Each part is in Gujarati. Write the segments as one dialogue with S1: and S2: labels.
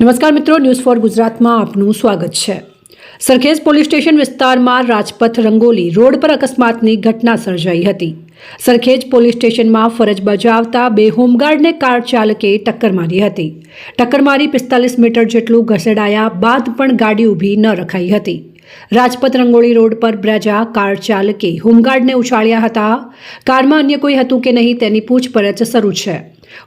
S1: નમસ્કાર મિત્રો ન્યૂઝ ફોર ગુજરાતમાં આપનું સ્વાગત છે. સરખેજ પોલીસ સ્ટેશન વિસ્તારમાં રાજપથ રંગોલી રોડ પર અકસ્માતની ઘટના સર્જાઈ હતી. સરખેજ પોલીસ સ્ટેશનમાં ફરજ બજાવતા બે હોમગાર્ડને કાર ચાલકે ટક્કર મારી હતી. ટક્કર મારી પિસ્તાલીસ મીટર જેટલું ઘસેડાયા બાદ પણ ગાડી ઊભી ન રખાઈ હતી. રાજપથ રંગોળી રોડ પર બ્રજા, કાર ચાલકે હોમગાર્ડને ઉછાળ્યા હતા. કારમાં અન્ય કોઈ હતું કે નહીં તેની પૂછપરછ શરૂ છે.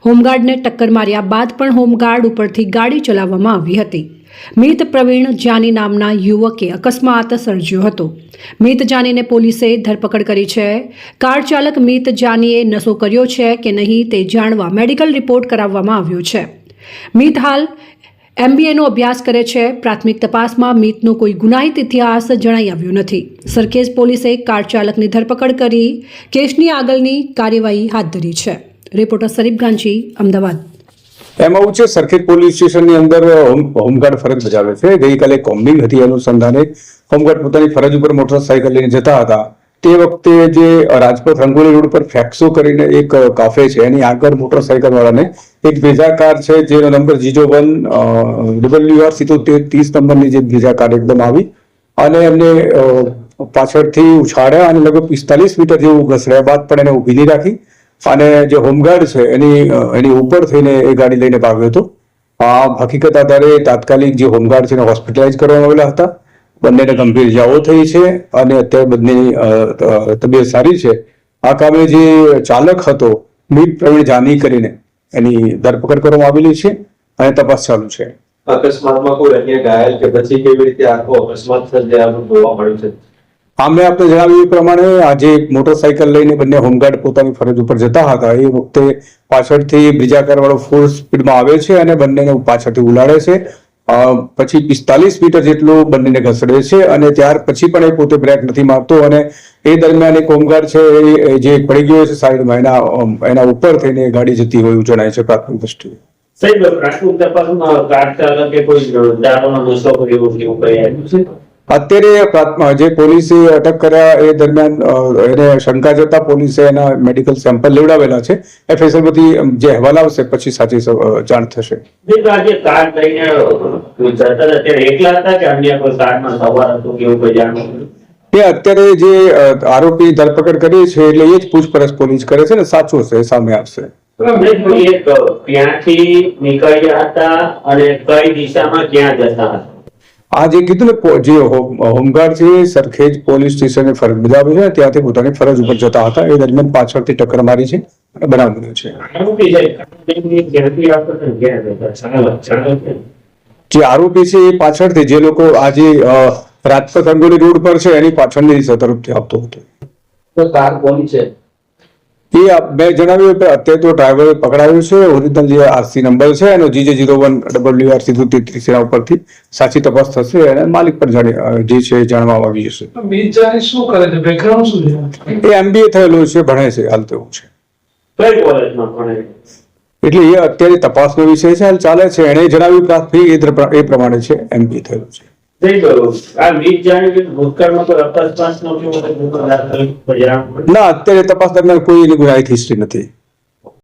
S1: હોમગાર્ડને ટક્કર માર્યા બાદ પણ હોમગાર્ડ ઉપરથી ગાડી ચલાવવામાં આવી હતી. મિત પ્રવીણ જાની નામના યુવકે અકસ્માત સર્જ્યો હતો. મિત જાનીને પોલીસે ધરપકડ કરી છે. કાર ચાલક મિત જાનીએ નશો કર્યો છે કે નહીં તે જાણવા મેડિકલ રિપોર્ટ કરાવવામાં આવ્યો છે. મિત હાલ એમબીએનો અભ્યાસ કરે છે. પ્રાથમિક તપાસમાં મિતનો કોઈ ગુનાહિત ઇતિહાસ જણાઈ આવ્યો નથી. સરખેજ પોલીસે કાર ચાલકની ધરપકડ કરી. કેસની આગળની કાર્યવાહી હાથ ધરી છે. રિપોર્ટર શરીફ ગાંધી અમદાવાદ.
S2: એમાં એવું છે, સરખેજ પોલીસ સ્ટેશનની અંદર હોમ, હોમગાર્ડ ફરજ બજાવે છે. ગઈકાલે કોમ્બિંગ હતી. અનુસંધાને હોમગાર્ડ પોતાની ફરજ ઉપર મોટરસાયકલ લઈને જતા હતા. તે વખતે જે રાજપથ રંગોલી રોડ પર ફેક્સો કરીને એક કાફે છે, એની આગળ મોટરસાયકલ વાળાને એક ભેજા કાર છે, જેનો number GJ one W R સિત્તોતેર ત્રીસ નંબરની જે ભેજા કાર એકદમ આવી. અને એમને પાછળથી ઉછાળ્યા અને લગભગ પિસ્તાલીસ મીટર જેવું ઘસડ્યા બાદ પણ એને ઊભી નહીં રાખી. અને જે હોમગાર્ડ છે, એની એની ઉપર થઈને એ ગાડી લઈને ભાગ્યો હતો. આ હકીકત આધારે તાત્કાલિક જે હોમગાર્ડ છે એને હોસ્પિટલાઇઝ કરવામાં આવેલા હતા. બંનેને ગંભીર ઇજાઓ થઈ છે અને અત્યારે બંનેની તબિયત સારી છે. આ કામે જે ચાલક હતો મીત પ્રવીણ જાની કરીને એની ધરપકડ કરવામાં આવેલી છે અને તપાસ ચાલુ છે.
S3: અકસ્માતમાં કોઈ અન્ય ઘાયલ કે પછી કેવી રીતે આખો અકસ્માત સર્જાયાનું જોવા મળ્યું છે.
S2: આમ મેં આપને જણાવ્યું એ પ્રમાણે આજે એક મોટરસાયકલ લઈને બંને હોમગાર્ડ પોતાની ફરજ ઉપર જતા હતા. એ વખતે પાછળથી બીજા કાર વાળો ફૂલ સ્પીડમાં આવે છે અને બંનેને પાછળથી ઉલાડે છે. પછી પિસ્તાલીસ મીટર જેટલું બંનેને ઘસડે છે અને ત્યાર પછી પણ એ પોતે બ્રેક નથી મારતો અને એ દરમિયાન એક હોમગાર્ડ છે, એ જે પડી ગયો છે સાઈડમાં એના એના ઉપર થઈને ગાડી જતી હોય એવું જણાય છે પ્રાથમિક દ્રષ્ટિએ.
S4: સાહેબ, પ્રાથમિક તપાસમાં કાર ચાલકે કોઈ દારૂનો નશો કર્યો એવું કઈ આવ્યું છે?
S2: અત્યારે જે પોલીસે અટક કર્યા એ દરમિયાન એને શંકા જતા પોલીસે એના મેડિકલ સેમ્પલ લેવડાવેલા છે. એફએસએલ બધી જે અહેવાલ આવશે પછી સાચી જાણ થશે. અત્યારે જે આરોપી ધરપકડ કરી છે એટલે એ જ પૂછપરછ પોલીસ કરે છે ને સાચું હશે સામે આવશે.
S4: ત્યાંથી નીકળ્યા હતા અને કઈ દિશામાં ક્યાં જતા હતા?
S2: આ જે કીધું ને જે હોમગાર્ડ છે સરખેજ પોલીસ સ્ટેશને ફરજ બજાવે છે ત્યાંથી પોતાની ફરજ ઉપર જતા હતા. એ દરમિયાન પાછળથી ટક્કર મારી છે અને બનાવ બન્યો છે. જે આરોપી છે એ પાછળથી જે લોકો આજે રાજપથ અંગોલી રોડ પર છે એની પાછળની તરફથી આવતો હતો.
S3: તો કાર કોની છે?
S2: એ મેં જણાવ્યું કે અત્યારે તો ડ્રાઈવરે પકડાયું છે ઓરિજિનલ જે આરસી નંબર છે એનો GJ zero one W R સીધું તેત્રીસ એના ઉપરથી સાચી તપાસ થશે અને માલિક પર જાણી જે છે એ જાણવામાં આવી જશે.
S5: શું કરે છે? બેકગ્રાઉન્ડ શું છે?
S2: એ એમબીએ થયેલું છે ભણે છે હાલ તેવું છે. એટલે એ અત્યારે તપાસનો વિષય છે હાલ ચાલે છે. એણે જણાવ્યું પ્રાથમિક એ એ પ્રમાણે છે એમબીએ થયેલું છે. ના અત્યારે તપાસ દરમિયાન કોઈ એની ગુનાહિત હિસ્ટ્રી નથી.